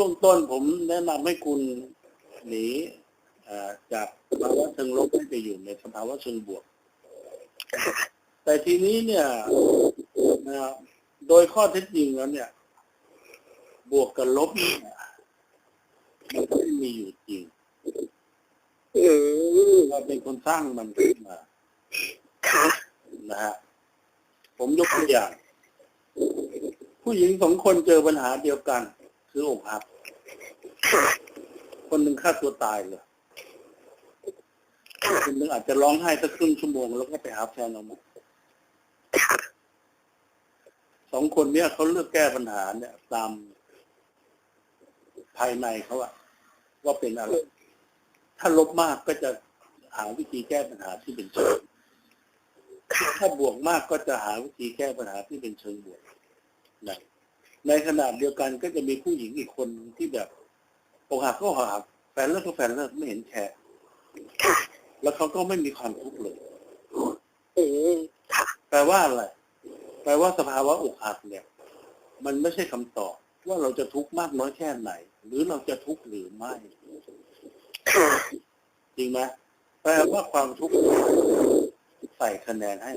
ช่วงต้นผมแนะนำให้คุณหนีเอ่อจากสภาวะเชิงลบให้ไปอยู่ในสภาวะเชิงบวกค่ะแต่ทีนี้เนี่ยนะโดยข้อเท็จจริงแล้วเนี่ย บวกกับลบเนี่ยมันไม่มีอยู่จริงอืมเราเป็นคนสร้างมันขึ้นมาค่ะนะฮะผมยกตัวอย่าง ผู้หญิงสองคนเจอปัญหาเดียวกัน คืออกหักค่ะคนหนึ่งฆ่าตัวตายเลยค่ะคนหนึ่งอาจจะร้องไห้สักครึ่งชั่วโมงแล้วก็ไปหาแฟนออกมาค่ะสองคนเนี้ยเขาเลือกแก้ปัญหาเนี่ย ตามภายในเขาอะว่าเป็นอะไร ถ้าลบมากก็จะหาวิธีแก้ปัญหาที่เป็นเชิงค่ะถ้าบวกมากก็จะหาวิธีแก้ปัญหาที่เป็นเชิงบวกนะ ในขณะเดียวกันก็จะมีผู้หญิงอีกคนที่แบบอกหักก็อกหักแฟนเลิกก็แฟนเลิกไม่เห็นแคร์ค่ะ แล้วเขาก็ไม่มีความทุกข์เลยอืมค่ะ แปลว่าอะไร แปลว่าสภาวะอกหักเนี่ย มันไม่ใช่คำตอบ ว่าเราจะทุกข์มากน้อยแค่ไหน หรือเราจะทุกข์หรือไม่ค่ะจริงไหมแปลว่าความทุกข์ใส่คะแนนให้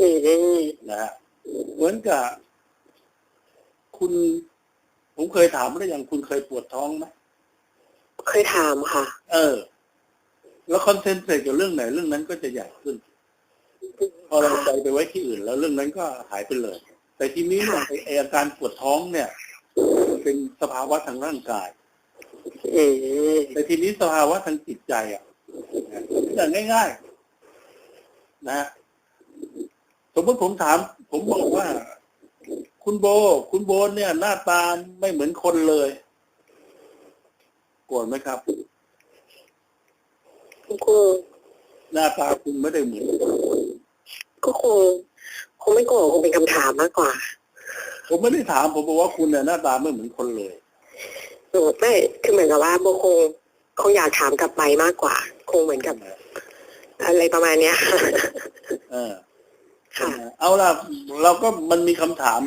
อืมนะฮะเหมือนกับ คุณ ผมเคยถามแล้วยังคุณเคยปวดท้องไหมเคยถามค่ะ เออ แล้วคอนเซนเทรตกับเรื่องไหนเรื่องนั้นก็จะใหญ่ขึ้น พอเราใจไปไว้ที่อื่น แล้วเรื่องนั้นก็หายไปเลย แต่ทีนี้เนี่ยไอ้ไอ้อาการปวดท้องเนี่ยมันเป็นสภาวะทางร่างกายอืมแต่ทีนี้สภาวะทางจิตใจอะอย่างง่าย ๆ นะฮะสมมติผมถาม ผมบอกว่า คุณโบ คุณโบเนี่ย หน้าตาไม่เหมือนคนเลย โกรธไหมครับก็คงหน้าตาคุณไม่ได้เหมือนคนก็คงคงไม่โกรธคงเป็นคำถามมากกว่าผมไม่ได้ถามผมบอกว่าคุณเนี่ยหน้าตาไม่เหมือนคนเลย หนูไม่คือเหมือนกับว่าโบคงคงอยากถามกลับไปมากกว่า คงเหมือนกับ อะไรประมาณเนี้ย เออค่ะ เอาล่ะ เราก็มันมีคำถาม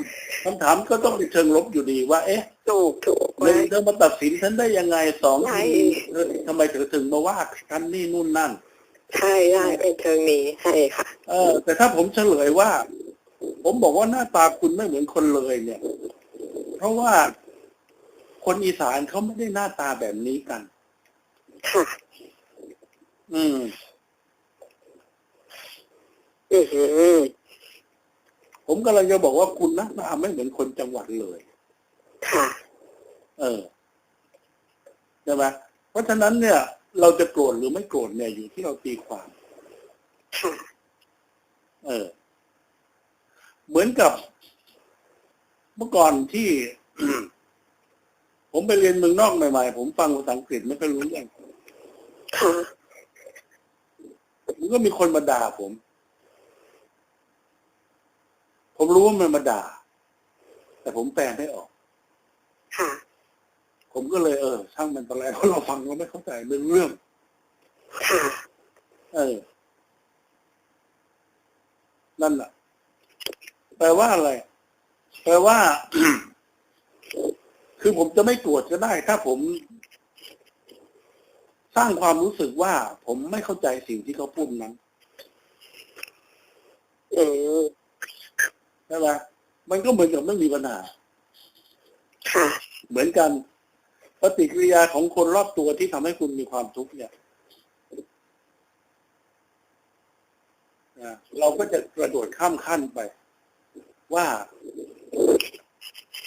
คำถามก็ต้องเป็นเชิงลบอยู่ดีว่า เอ๊ะถูกถูกหนึ่งเธอมาตัดสินฉันได้ยังไงสองใช่เธอทำไมเธอถึงมาว่าฉันนี่นู่นนั่น ใช่ใช่เป็นเชิงนี้ใช่ค่ะ เออ แต่ถ้าผมเฉลยว่า ผมบอกว่าหน้าตาคุณไม่เหมือนคนเลยเนี่ย เพราะว่าคนอีสานเขาไม่ได้หน้าตาแบบนี้กัน ค่ะ อืม อือหือผมกำลังจะบอกว่าคุณหน้าตาไม่เหมือนคนจังหวัดเลย ค่ะ เออใช่ไหมเพราะฉะนั้นเนี่ย เราจะโกรธหรือไม่โกรธเนี่ยอยู่ที่เราตีความ ค่ะ เออ เหมือนกับ เมื่อก่อนที่ ผมไปเรียนเมืองนอกใหม่ๆ ผมฟังภาษาอังกฤษไม่ค่อยรู้เรื่องค่ะมันก็มีคนมาด่าผม ผมรู้ว่ามันมาด่า แต่ผมแปลไม่ออก ค่ะ ผมก็เลยเออช่างมันตอนแรกเพราะเราฟังเราไม่เข้าใจเรื่องเรื่อง ค่ะ เออ นั่นแหละแปลว่าอะไร แปลว่า คือผมจะไม่โกรธก็ได้ ถ้าผม สร้างความรู้สึกว่า ผมไม่เข้าใจสิ่งที่เขาพูดนั้นอืม ใช่ไหมมันก็เหมือนกับไม่มีปัญหาค่ะเหมือนกัน ปฏิกิริยาของคนรอบตัวที่ทำให้คุณมีความทุกข์เนี่ยนะเราก็จะกระโดดข้ามขั้นไป ว่า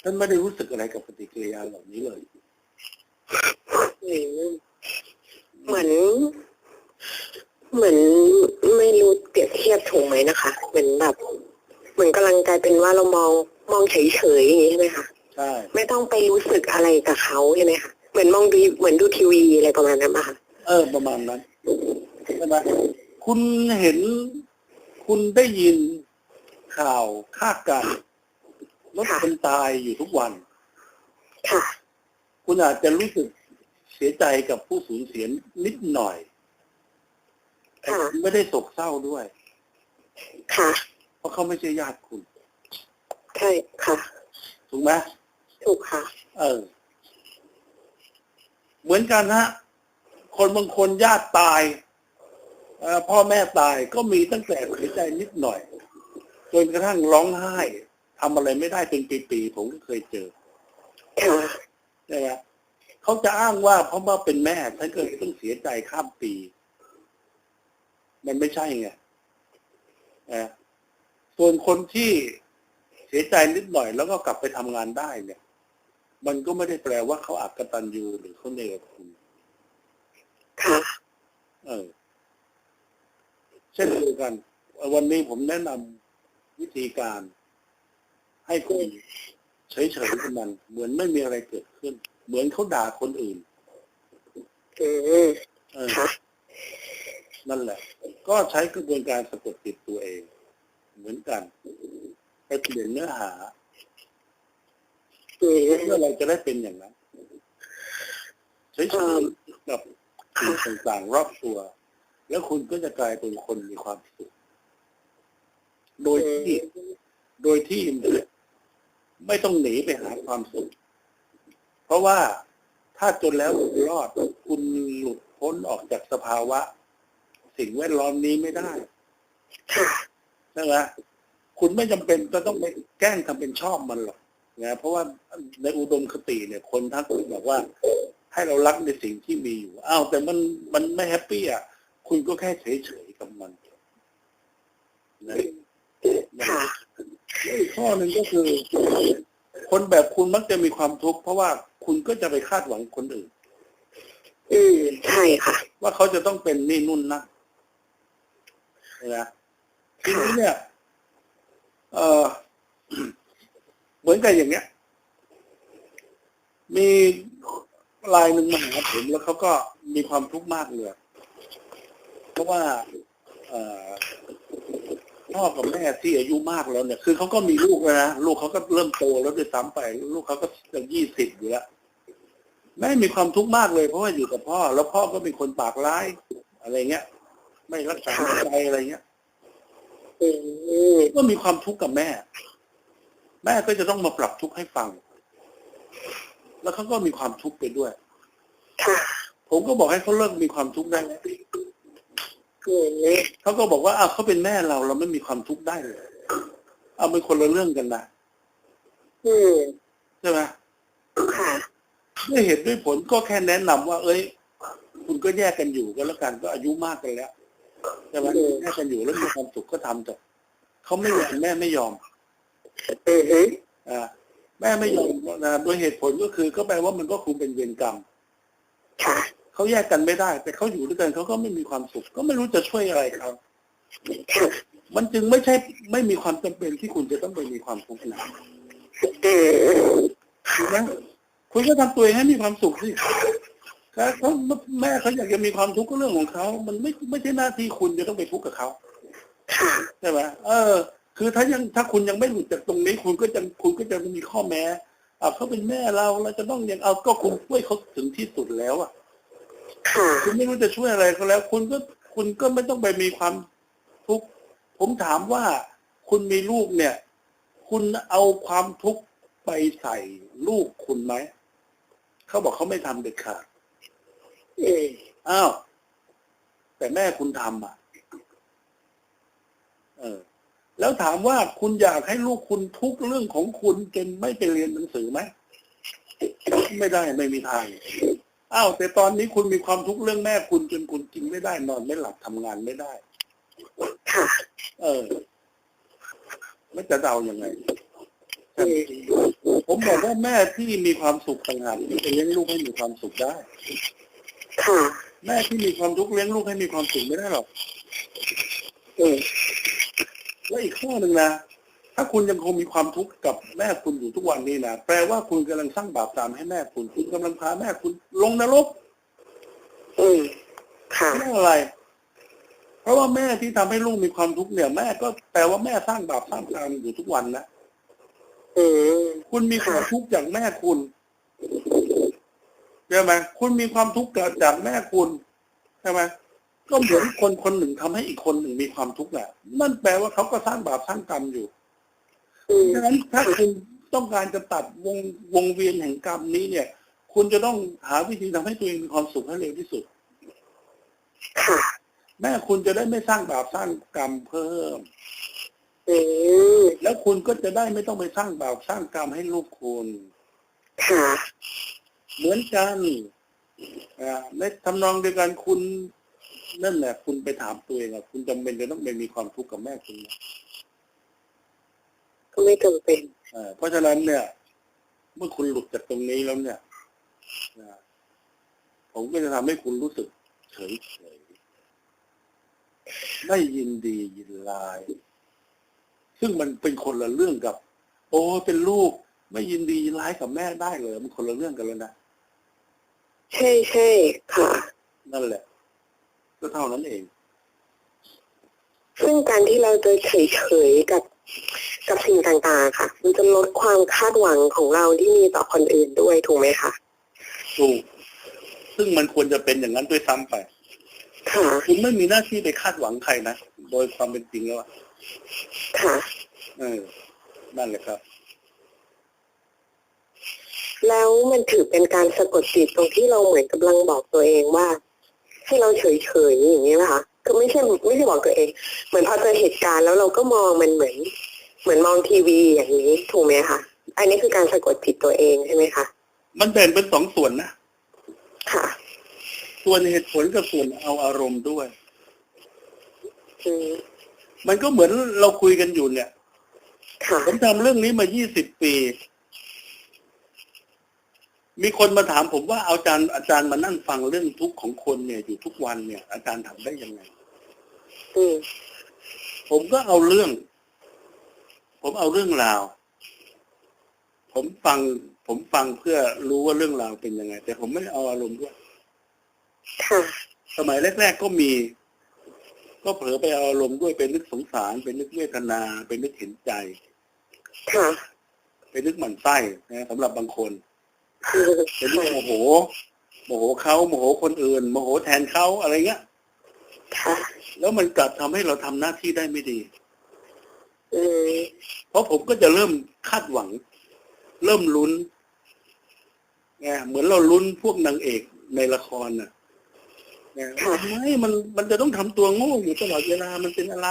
ฉันไม่ได้รู้สึกอะไรกับปฏิกิริยาเหล่านี้เลยอืมเหมือนเหมือนไม่รู้เปรียบเทียบถูกไหมนะคะ เหมือนแบบ เหมือนกำลังกลายเป็นว่าเรามองมองเฉยๆอย่างนี้ใช่ไหมคะใช่ไม่ต้องไปรู้สึกอะไรกับเขาใช่ไหมคะเหมือนมองดูเหมือนดูทีวีอะไรประมาณนั้นป่ะคะเออประมาณนั้นใช่ไหมคุณเห็นคุณได้ยินข่าวคาดการณ์รถคนตายอยู่ทุกวัน ค่ะ คุณอาจจะรู้สึกเสียใจกับผู้สูญเสียนิดหน่อยแต่ค่ะคุณไม่ได้โศกเศร้าด้วย ค่ะเพ ราะเขาไม่ใช่ญาติคุณ ใช่ค่ะ ถูกไหมถูกค่ะ เออ เหมือนกันฮะ คนบางคนญาติตายเอ่อพ่อแม่ตายก็มีตั้งแต่เสียใจนิดหน่อย จนกระทั่งร้องไห้ทำอะไรไม่ได้เป็นปีๆผมก็เคยเจอค่ะใช่ไหมเขาจะอ้างว่าเพราะว่าเป็นแม่ท่านก็เลยต้องเสียใจข้ามปี มันไม่ใช่ไงนะ ส่วนคนที่เสียใจนิดหน่อยแล้วก็กลับไปทำงานได้เนี่ย มันก็ไม่ได้แปลว่าเขาอักตันยูหรือเขาเนรคุณค่ะเออเช่นเดียวกัน วันนี้ผมแนะนำวิธีการ ให้คุณเฉยๆกับมัน เหมือนไม่มีอะไรเกิดขึ้น เหมือนเขาด่าคนอื่นอืมเออค่ะนั่นแหละ ก็ใช้กระบวนการสะกดจิตตัวเอง เหมือนกันไปเปลี่ยนเนื้อหาอืมเพื่อเราจะได้เป็นอย่างนั้นเฉยๆกับสิ่งต่างๆรอบตัว แล้วคุณก็จะกลายเป็นคนมีความสุข โดยที่ โดยที่ไม่ต้องหนีไปหาความสุข เพราะว่าถ้าจนแล้วรอด คุณหลุดพ้นออกจากสภาวะ สิ่งแวดล้อมนี้ไม่ได้ ใช่ไหมคุณไม่จำเป็นจะต้องไปแกล้งทำเป็นชอบมันหรอกนะเพราะว่าในอุดมคติเนี่ย คนทักบอกว่า ให้เรารักในสิ่งที่มีอยู่อ้าวแต่มันมันไม่แฮปปี้อะคุณก็แค่เฉยๆกับมันนะค่ะแล้วอีกข้อหนึ่งก็คือ คนแบบคุณมักจะมีความทุกข์เพราะว่าคุณก็จะไปคาดหวังคนอื่น อืมใช่ค่ะ ว่าเขาจะต้องเป็นนี่นุ่นนะเห็นไหม ทีนี้เนี่ยเออเหมือนกับอย่างเงี้ย มีรายหนึ่งมาหาผมแล้วเขาก็มีความทุกข์มากเลยเพราะว่าพ่อกับแม่ที่อายุมากแล้วเนี่ย คือเขาก็มีลูกแล้วนะลูกเขาก็เริ่มโตแล้วด้วยซ้ำไป ลูกเขาก็จะยี่สิบอยู่แล้วแม่มีความทุกข์มากเลย เพราะว่าอยู่กับพ่อ แล้วพ่อก็เป็นคนปากร้าย อะไรเงี้ย ไม่รักษาใจอะไรเงี้ย ก็มีความทุกข์กับแม่ แม่ก็จะต้องมาปรับทุกข์ให้ฟัง แล้วเขาก็มีความทุกข์ไปด้วยค่ะผมก็บอกให้เขาเลิกมีความทุกข์ได้แล้วอืมเขาก็บอกว่าอ้าวเขาเป็นแม่เราเราไม่มีความทุกข์ได้เลยเอาเป็นคนละเรื่องกันนะอืมใช่ไหมค่ะด้วยเหตุด้วยผลก็แค่แนะนำว่า เอ้ย คุณก็แยกกันอยู่กันแล้วกันก็อายุมากกันแล้ว ใช่ไหมอืมแยกกันอยู่แล้วมีความสุขก็ทำเถอะเขาไม่ยอมแม่ไม่ยอมอือฮึอ่าแม่ไม่ยอมนะโดยเหตุผลก็คือ ก็แปลว่ามันก็คงเป็นเวรกรรมค่ะเขาแยกกันไม่ได้ แต่เขาอยู่ด้วยกันเขาก็ไม่มีความสุข ก็ไม่รู้จะช่วยอะไรเขาค่ะมันจึงไม่ใช่ไม่มีความจำเป็นที่คุณจะต้องไปมีความทุกข์นะอืมถูกไหมคุณก็ทำตัวเองให้มีความสุขสิ ถ้าเขาแม่เขาอยากจะมีความทุกข์ก็เรื่องของเขามันไม่ไม่ใช่หน้าที่คุณจะต้องไปทุกข์กับเขาใช่ไหมเออ คือถ้ายังถ้าคุณยังไม่หลุดจากตรงนี้ คุณก็จะคุณก็จะมีข้อแม้อะเขาเป็นแม่เราเราจะต้องยังเอาก็คุณช่วยเขาถึงที่สุดแล้วอะคุณไม่รู้จะช่วยอะไรเขาแล้ว คุณก็คุณก็ไม่ต้องไปมีความทุกข์ผมถามว่าคุณมีลูกเนี่ย คุณเอาความทุกข์ไปใส่ลูกคุณไหมเขาบอกเขาไม่ทำเด็ดขาด อ้าว แต่แม่คุณทำอะ เออ แล้วถามว่าคุณอยากให้ลูกคุณทุกเรื่องของคุณจนไม่ไปเรียนหนังสือไหมไม่ได้ไม่มีทางอ้าวแต่ตอนนี้คุณมีความทุกข์เรื่องแม่คุณจนคุณกินไม่ได้นอนไม่หลับทำงานไม่ได้ เออ ไม่จะเดายังไง ผมบอกว่าแม่ที่มีความสุขต่างหากที่จะเลี้ยงลูกให้มีความสุขได้ ค่ะแม่ที่มีความทุกข์เลี้ยงลูกให้มีความสุขไม่ได้หรอกอืมและอีกข้อหนึ่งนะถ้าคุณยังคงมีความทุกข์กับแม่คุณอยู่ทุกวันนี้นะแปลว่าคุณกำลังสร้างบาปตามให้แม่คุณ คุณกำลังพาแม่คุณลงนรกอืมค่ะเรื่องอะไร เพราะว่าแม่ที่ทำให้ลูกมีความทุกข์เนี่ย แม่ก็แปลว่าแม่สร้างบาปสร้างกรรมอยู่ทุกวันนะอืมคุณมีความทุกข์จากแม่คุณ ใช่ไหมคุณมีความทุกข์เกิดจากแม่คุณใช่ไหมก็เหมือนคนคนหนึ่งทำให้อีกคนหนึ่งมีความทุกข์แหละนั่นแปลว่าเขาก็สร้างบาปสร้างกรรมอยู่อืมฉะนั้นถ้าคุณต้องการจะตัดวงวงเวียนแห่งกรรมนี้เนี่ย คุณจะต้องหาวิธีทำให้ตัวเองมีความสุขให้เร็วที่สุดค่ะแม่คุณจะได้ไม่สร้างบาปสร้างกรรมเพิ่มอืมแล้วคุณก็จะได้ไม่ต้องไปสร้างบาปสร้างกรรมให้ลูกคุณค่ะ เหมือนกันอ่าในทำนองเดียวกันคุณนั่นแหละคุณไปถามตัวเองอะคุณจำเป็นจะต้องไปมีความทุกข์กับแม่คุณไหมก็ไม่จำเป็นอ่าเพราะฉะนั้นเนี่ย เมื่อคุณหลุดจากตรงนี้แล้วเนี่ยนะผมก็จะทำให้คุณรู้สึกเฉยเฉยๆไม่ยินดียินลาย ซึ่งมันเป็นคนละเรื่องกับ โอ้เป็นลูก ไม่ยินดียินร้ายกับแม่ได้เลยมันคนละเรื่องกันแล้วนะ ใช่ใช่ค่ะ นั่นแหละ ก็เท่านั้นเอง ซึ่งการที่เราจะเฉยๆกับกับสิ่งต่างๆ ค่ะ มันจะลดความคาดหวังของเราที่มีต่อคนอื่นด้วยถูกไหมคะถูกซึ่งมันควรจะเป็นอย่างนั้นด้วยซ้ำไปค่ะคุณไม่มีหน้าที่ไปคาดหวังใครนะ โดยความเป็นจริงแล้วอะค่ะเออนั่นแหละครับ แล้วมันถือเป็นการสะกดจิตตรงที่เราเหมือนกำลังบอกตัวเองว่า ให้เราเฉยๆอย่างนี้นะคะก็ไม่ใช่ไม่ใช่บอกตัวเอง เหมือนพอเจอเหตุการณ์แล้วเราก็มองมันเหมือน เหมือนมองทีวีอย่างนี้ถูกไหมคะอันนี้คือการสะกดจิตตัวเองใช่ไหมคะมันแบ่งเป็นสองส่วนนะค่ะ ส่วนเหตุผลกับส่วนเอาอารมณ์ด้วยอืมมันก็เหมือนเราคุยกันอยู่เนี่ยค่ะผมทำเรื่องนี้มายี่สิบปี มีคนมาถามผมว่าอาจารย์อาจารย์มานั่งฟังเรื่องทุกข์ของคนเนี่ยอยู่ทุกวันเนี่ย อาจารย์ทำได้ยังไงอืมผมก็เอาเรื่อง ผมเอาเรื่องราว ผมฟัง ผมฟังเพื่อรู้ว่าเรื่องราวเป็นยังไง แต่ผมไม่ได้เอาอารมณ์ด้วยค่ะสมัยแรก ๆ ก็มี ก็เผลอไปเอาอารมณ์ด้วยไปนึกสงสารไปนึกเวทนาไปนึกเห็นใจค่ะไปนึกหมั่นไส้นะสำหรับบางคน อืมไปนึกโมโหโมโหเขาโมโหคนอื่นโมโหแทนเขาอะไรเงี้ยค่ะแล้วมันกลับทำให้เราทำหน้าที่ได้ไม่ดีอืมเพราะผมก็จะเริ่มคาดหวัง เริ่มลุ้นไงเหมือนเราลุ้นพวกนางเอกในละครน่ะไงทำไมมันมันจะต้องทำตัวโง่อยู่ตลอดเวลามันเป็นอะไร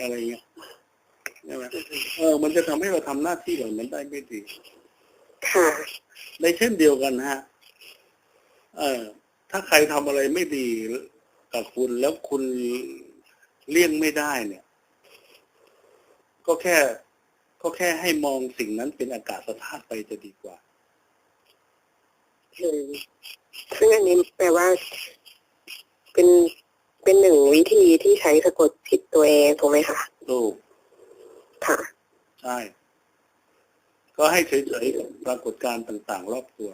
อะไรเงี้ยใช่ไหมเออ มันจะทำให้เราทำหน้าที่เหล่านั้นได้ไม่ดี ค่ะในเช่นเดียวกันฮะ เออถ้าใครทำอะไรไม่ดีกับคุณแล้วคุณเลี่ยงไม่ได้เนี่ย ก็แค่ ก็แค่ให้มองสิ่งนั้นเป็นอากาศธาตุไปจะดีกว่าอืมซึ่งอันนี้แปลว่า เป็นเป็นหนึ่งวิธีที่ใช้สะกดจิตตัวเองถูกไหมคะถูกค่ะ ใช่ ก็ให้เฉยๆกับปรากฏการณ์ต่าง ๆ รอบตัว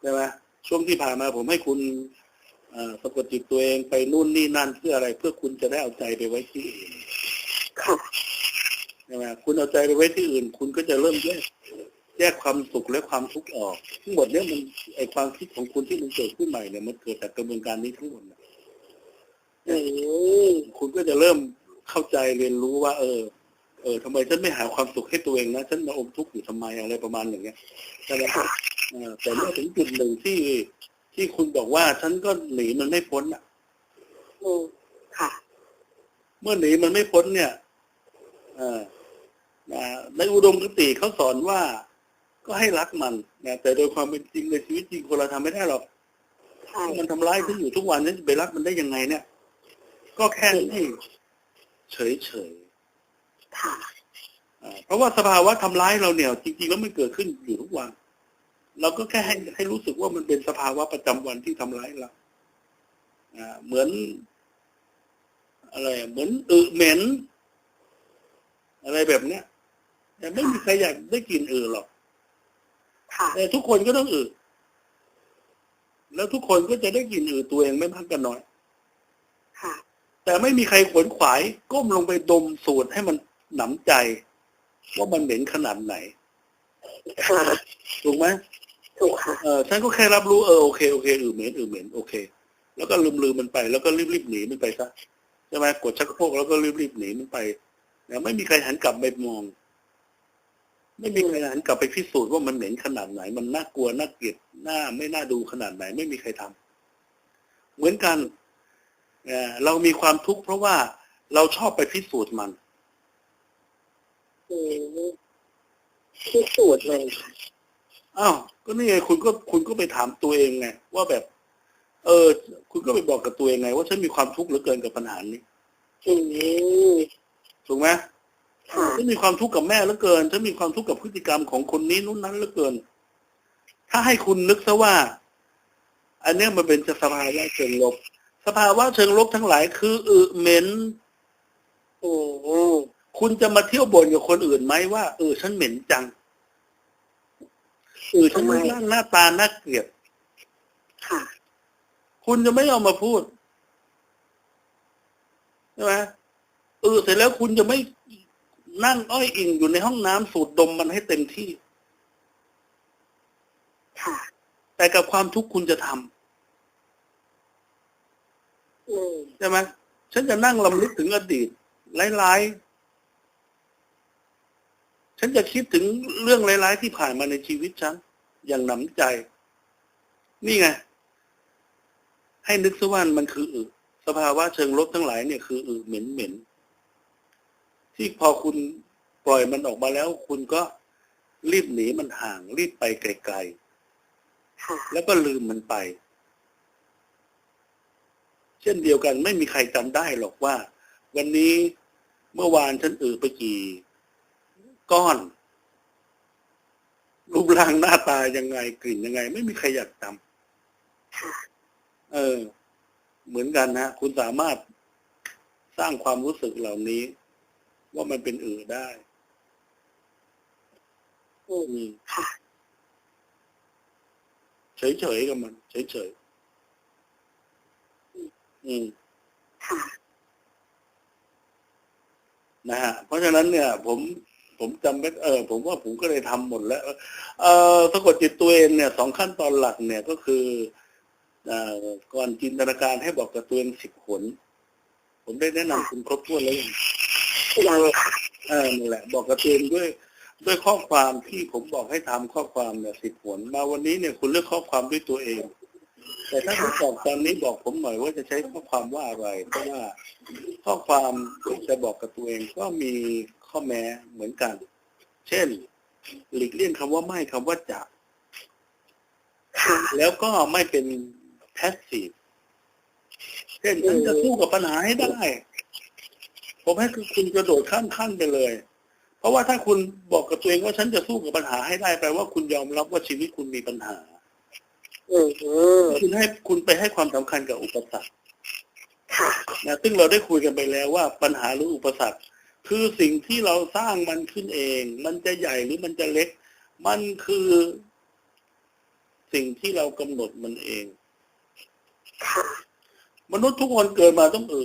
ใช่ไหมช่วงที่ผ่านมาผมให้คุณสะกดจิตตัวเองไปนู่นนี่นั่นเพื่ออะไร เพื่อคุณจะได้เอาใจไปไว้ที่อื่นใช่ไหมคุณเอาใจไปไว้ที่อื่น คุณก็จะเริ่มแยกแยกความสุขและความทุกข์ออก ทั้งหมดเนี่ยมันไอความคิดของคุณที่มันเกิดขึ้นใหม่เนี่ยมันเกิดจากกระบวนการนี้ทั้งหมดนะอืมคุณก็จะเริ่มเข้าใจเรียนรู้ว่า เออ ออทำไมฉันไม่หาความสุขให้ตัวเองนะฉันมาอมทุกข์อยู่ทำไมอะไรประมาณอย่างเงี้ยใช่ไหมค่ะเออแต่เมื่อถึงจุดหนึ่งที่ที่คุณบอกว่าฉันก็หนีมันไม่พ้นอะอืมค่ะ เมื่อหนีมันไม่พ้นเนี่ยเออนะในอุดมคติเขาสอนว่าก็ให้รักมันนะแต่โดยความเป็นจริงในชีวิตจริงคนเราทำไม่ได้หรอกใช่มันทำร้ายฉันอยู่ทุกวันฉันจะไปรักมันได้ยังไงเนี่ย ก็แค่ให้เฉยเฉยค่ะๆอ่า เพราะว่าสภาวะทำร้ายเราเนี่ย จริง ๆ แล้วมันเกิดขึ้นอยู่ทุกวัน เราก็แค่ให้ให้รู้สึกว่ามันเป็นสภาวะประจำวันที่ทำร้ายเราอ่าเหมือน อะไรอะเหมือนอึเหม็นอะไรแบบเนี้ยแต่ไม่มีใครอยากได้กลิ่นอึหรอกค่ะแต่ทุกคนก็ต้องอึแล้วทุกคนก็จะได้กลิ่นอึตัวเองไม่มากก็น้อยค่ะแต่ไม่มีใครขวนขวาย ก้มลงไปดมสูตรให้มัน หนำใจว่ามันเหม็นขนาดไหนค่ะถูกไหมถูกค่ะเออฉันก็แค่รับรู้เออโอเคโอเคอือเหม็นอือเหม็นโอเค แล้วก็ลืมลืมมันไปแล้วก็รีบรีบหนีมันไปซะใช่ไหมกดชักโครกแล้วก็รีบรีบหนีมันไปแล้วไม่มีใครหันกลับไปมอง ไม่มีใครหันกลับไปพิสูจน์ว่ามันเหม็นขนาดไหน มันน่ากลัวน่าเกลียดน่าไม่น่าดูขนาดไหน ไม่มีใครทำเหมือนกันเอ่อเรามีความทุกข์เพราะว่าเราชอบไปพิสูจน์มัน อืมพิสูจน์มันค่ะอ้าวก็นี่ไงคุณก็คุณก็ไปถามตัวเองไงว่าแบบ เออ คุณก็ไปบอกกับตัวเองไง ว่าฉันมีความทุกข์เหลือเกินกับปัญหานี้อืมถูกไหมค่ะฉันมีความทุกข์กับแม่เหลือเกินฉันมีความทุกข์กับพฤติกรรมของคนนี้นู้นนั้นเหลือเกิน ถ้าให้คุณนึกซะว่า อันเนี้ยมันเป็นสภาวะเชิงลบ สภาวะเชิงลบทั้งหลายคืออึเหม็นอืม คุณจะมาเที่ยวบ่นกับคนอื่นไหมว่าเออฉันเหม็นจังเออฉันรูปร่างหน้าตาน่าเกลียดค่ะ คุณจะไม่เอามาพูดใช่ไหมเออเสร็จแล้วคุณจะไม่นั่งอ้อยอิงอยู่ในห้องน้ำสูดดมมันให้เต็มที่ ค่ะ แต่กับความทุกข์คุณจะทำอืมใช่ไหมฉันจะนั่งลำลึกถึงอดีตร้ายๆ ฉันจะคิดถึงเรื่องร้ายๆที่ผ่านมาในชีวิตฉัน อย่างหนำใจ นี่ไง ให้นึกซะว่ามันคืออึสภาวะเชิงลบทั้งหลายเนี่ยคืออึเหม็นเหม็นๆที่พอคุณปล่อยมันออกมาแล้ว คุณก็รีบหนีมันห่าง รีบไปไกลๆแล้วก็ลืมมันไป เช่นเดียวกันไม่มีใครจำได้หรอกว่า วันนี้เมื่อวานฉันอือไปกี่ ก้อน รูปร่างหน้าตายังไงกลิ่นยังไง ไม่มีใครอยากจำค่ะเออ เหมือนกันนะคุณสามารถสร้างความรู้สึกเหล่านี้ ว่ามันเป็นอือได้อืมอืมค่ะเฉยๆกับมันเฉยๆอืมค่ะนะฮะเพราะฉะนั้นเนี่ย ผม ผมจำไม่เออผมว่าผมก็เลยทำหมดแล้ว เออสะกดจิตตัวเองเนี่ยสองขั้นตอนหลักเนี่ยก็คือเอ่อก่อนจินตนาการให้บอกกับตัวเองสิบขนผมได้แนะนำคุณครบถ้วนแล้วยังยังค่ะเออนั่นแหละ บอกกับตัวเองด้วย ด้วยข้อความที่ผมบอกให้ทำข้อความเนี่ยสิบผลมาวันนี้เนี่ยคุณเลือกข้อความด้วยตัวเอง แต่ถ้าคุณบอกตอนนี้บอกผมหน่อยว่าจะใช้ข้อความว่าอะไรเพราะว่าข้อความที่จะบอกกับตัวเองก็มี ข้อแม้เหมือนกัน เช่น หลีกเลี่ยงคำว่าไม่คำว่าจะค่ะแล้วก็ไม่เป็นแพสซีฟเช่นฉันจะสู้กับปัญหาให้ได้ ผมให้คือคุณกระโดดข้ามขั้นไปเลย เพราะว่าถ้าคุณบอกกับตัวเองว่าฉันจะสู้กับปัญหาให้ได้แปลว่าคุณยอมรับว่าชีวิตคุณมีปัญหาอืมคุณให้คุณไปให้ความสำคัญกับอุปสรรคค่ะนะซึ่งเราได้คุยกันไปแล้วว่าปัญหาหรืออุปสรรค คือสิ่งที่เราสร้างมันขึ้นเอง มันจะใหญ่หรือมันจะเล็ก มันคือสิ่งที่เรากำหนดมันเอง มนุษย์ทุกคนเกิดมาต้องอึ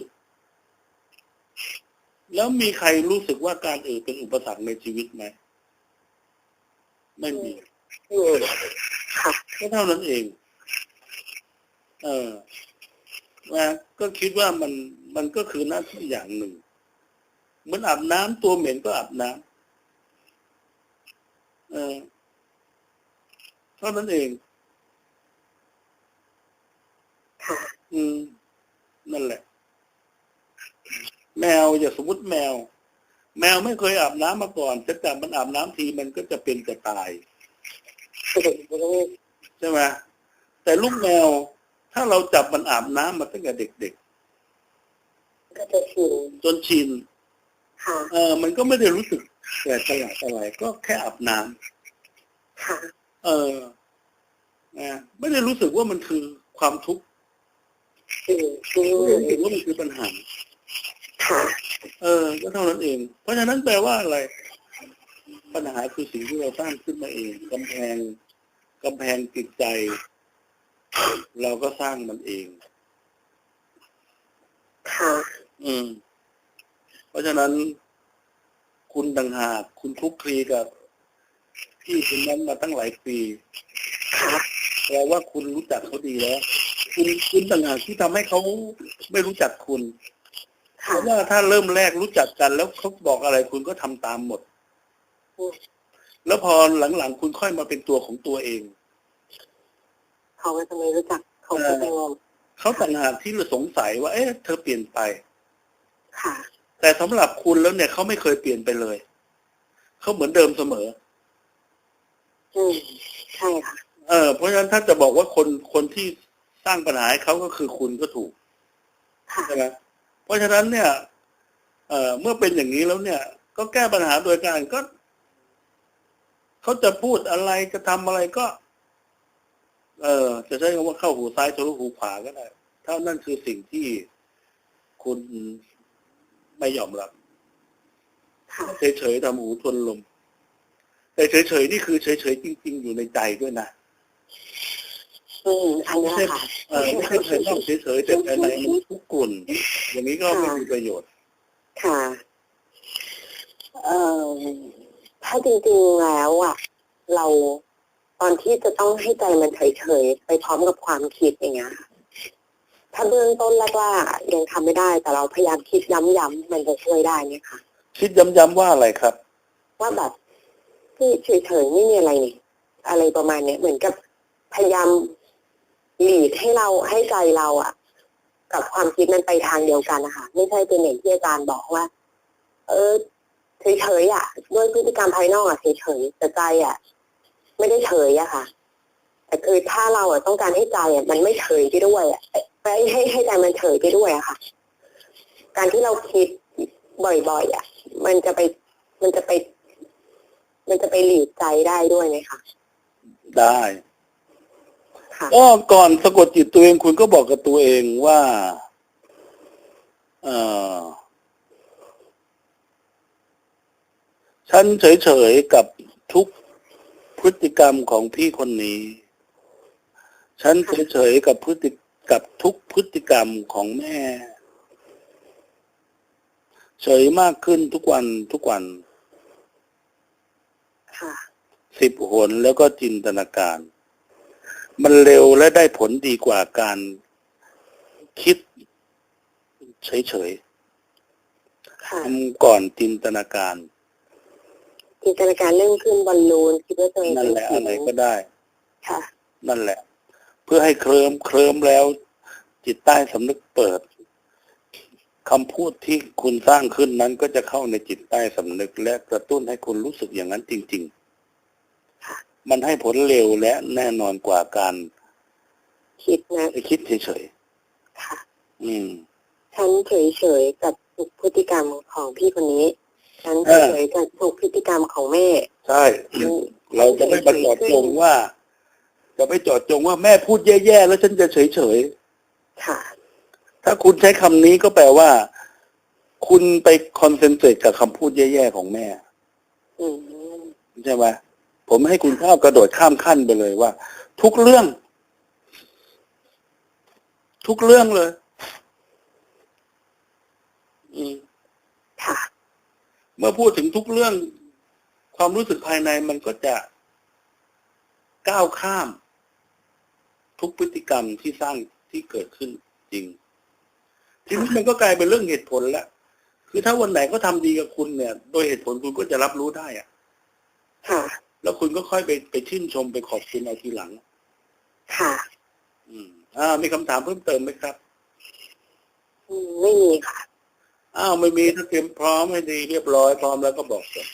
แล้วมีใครรู้สึกว่าการอึเป็นอุปสรรคในชีวิตไหม ไม่มีอืมค่ะก็เท่านั้นเอง เออนะก็คิดว่ามันมันก็คือหน้าที่อย่างหนึ่ง มือนอาบน้ำตัวเหม็นก็อาบน้ำเออเท่านั้นเองค่ะอืม นั่นแหละ แมวอย่าสมมติแมว แมวไม่เคยอาบน้ำมาก่อนจะจับมันอาบน้ำทีมันก็จะเป็นจะตายใช่ไหมแต่ลูกแมว ถ้าเราจับมันอาบน้ำมาตั้งแต่เด็กก็จะชินๆจนชิน ค่ะ เออมันก็ไม่ได้รู้สึกแปลกประหลาดอะไรก็แค่อาบน้ำค่ะเออนะไม่ได้รู้สึกว่ามันคือความทุกข์อืมอืไม่ได้มรู้สึกว่ามันคือปัญหา ค่ะ เออ ก็เท่านั้นเอง เพราะฉะนั้นแปลว่าอะไร ปัญหาคือสิ่งที่เราสร้างขึ้นมาเอง กำแพง กำแพงจิตใจ เราก็สร้างมันเอง ค่ะ อืม เพราะฉะนั้นคุณต่างหากคุณคลุกคลีกับพี่คนนั้นมาตั้งหลายปีค่ะแปลว่าคุณรู้จักเขาดีแล้ว คุณคุณต่างหากที่ทำให้เขาไม่รู้จักคุณเพค่ะราะว่าถ้าเริ่มแรกรู้จักกัน แล้วเขาบอกอะไรคุณก็ทำตามหมด แล้วพอหลังๆคุณค่อยมาเป็นตัวของตัวเอง เขาก็จะไม่รู้จักเขาก็จะงงเขาต่างหากที่สงสัยว่า เอ๊ะเธอเปลี่ยนไป ค่ะ แต่สำหรับคุณแล้วเนี่ยเขาไม่เคยเปลี่ยนไปเลย เขาเหมือนเดิมเสมอ อืมใช่ค่ะ เออเพราะฉะนั้นถ้าจะบอกว่าคนคนที่สร้างปัญหาให้เขาก็คือคุณก็ถูกค่ะใช่ไหมเพราะฉะนั้นเนี่ย เอ่อเมื่อเป็นอย่างนี้แล้วเนี่ย ก็แก้ปัญหาโดยการก็เขาจะพูดอะไรจะทำอะไรก็ เออจะใช้คำว่าเข้าหูซ้ายทะลุหูขวาก็ได้ถ้านั่นคือสิ่งที่คุณ ไม่ยอมรับค่ะเฉยๆทำหูทวนลม แต่เฉยๆนี่คือเฉยๆจริง ๆ อยู่ในใจด้วยนะอืมอันนี้แหละค่ะเออไม่ใช่ภายนอกเฉยๆแต่ภายในมันทุกข์กุ่นอย่างนี้ก็ไม่มีประโยชน์ ค่ะ เอ่อถ้าจริงๆแล้วอะ เราตอนที่จะต้องให้ใจมันเฉยๆไปพร้อมกับความคิดอย่างเงี้ยค่ะ ถ้าเบื้องต้นแรกๆยังทำไม่ได้ แต่เราพยายามคิดย้ำๆมันจะช่วยได้เนี่ยค่ะ คิดย้ำๆว่าอะไรครับ ว่าแบบที่เฉยๆไม่มีอะไรนี่อะไรประมาณเนี้ยเหมือนกับพยายามหลีดให้เราให้ใจเราอะกับความคิดมันไปทางเดียวกันนะคะไม่ใช่เป็นอย่างที่อาจารย์บอกว่า เออเฉยๆอะด้วยพฤติกรรมภายนอกอะเฉยๆแต่ใจอะไม่ได้เฉยอะค่ะ แต่คือถ้าเราอะต้องการให้ใจอะมันไม่เฉยไปด้วยอะไปให้ให้ใจมันเฉยไปด้วยอะค่ะ การที่เราคิดบ่อยๆอะมันจะไปมันจะไป มันจะไปหลีดใจได้ด้วยไหมคะได้ค่ะก็ก่อนสะกดจิตตัวเองคุณก็บอกกับตัวเองว่าเออฉันเฉยๆกับทุกพฤติกรรมของพี่คนนี้ ฉันเฉยๆกับพฤติกับทุกพฤติกรรมของแม่ เฉยมากขึ้นทุกวันทุกวันค่ะสิบหนแล้วก็จินตนาการ มันเร็วและได้ผลดีกว่าการคิดเฉยค่ะๆทำก่อนจินตนาการจินตนาการเรื่องขึ้นบอลลูนคิดว่าตัวเองนั่นเป็นแหละผีอะไรก็ได้ ค่ะ นั่นแหละเพื่อให้เคลิ้มเคลิ้มแล้ว จิตใต้สำนึกเปิดคำพูดที่คุณสร้างขึ้นนั้นก็จะเข้าในจิตใต้สำนึก และกระตุ้นให้คุณรู้สึกอย่างนั้นจริงค่ะๆมันให้ผลเร็วและแน่นอนกว่าการคิดนะคิดเฉยค่ะๆอืมฉันเฉยๆกับทุกพฤติกรรมของพี่คนนี้ ฉันเออเฉยๆกับทุกพฤติกรรมของแม่ ใช่อืมเราจะไม่มาเจอดจงว่า จะไม่เจอดจงว่าแม่พูดแย่ๆแล้วฉันจะเฉยค่ะๆถ้าคุณใช้คำนี้ก็แปลว่า คุณไปคอนเซนเทรตกับคำพูดแย่ๆของแม่อืมใช่ไหมผมให้คุณข้าวกระโดดข้ามขั้นไปเลยว่า ทุกเรื่อง ทุกเรื่องเลย อืมค่ะ เมื่อพูดถึงทุกเรื่อง ความรู้สึกภายในมันก็จะก้าวข้าม ทุกพฤติกรรมที่สร้างที่เกิดขึ้นจริง ทีนี้มันก็กลายเป็นเรื่องเหตุผลแล้วคือถ้าวันไหนก็ทำดีกับคุณเนี่ย โดยเหตุผลคุณก็จะรับรู้ได้อะค่ะ แล้วคุณก็ค่อยไปไปชื่นชมไปขอบคุณเอาทีหลัง ค่ะ อืม อ่า มีคำถามเพิ่มเติมไหมครับอืมไม่มีค่ะอ้าวไม่มีถ้าเตรียมพร้อมให้ดีเรียบร้อยพร้อมแล้วก็บอกเลย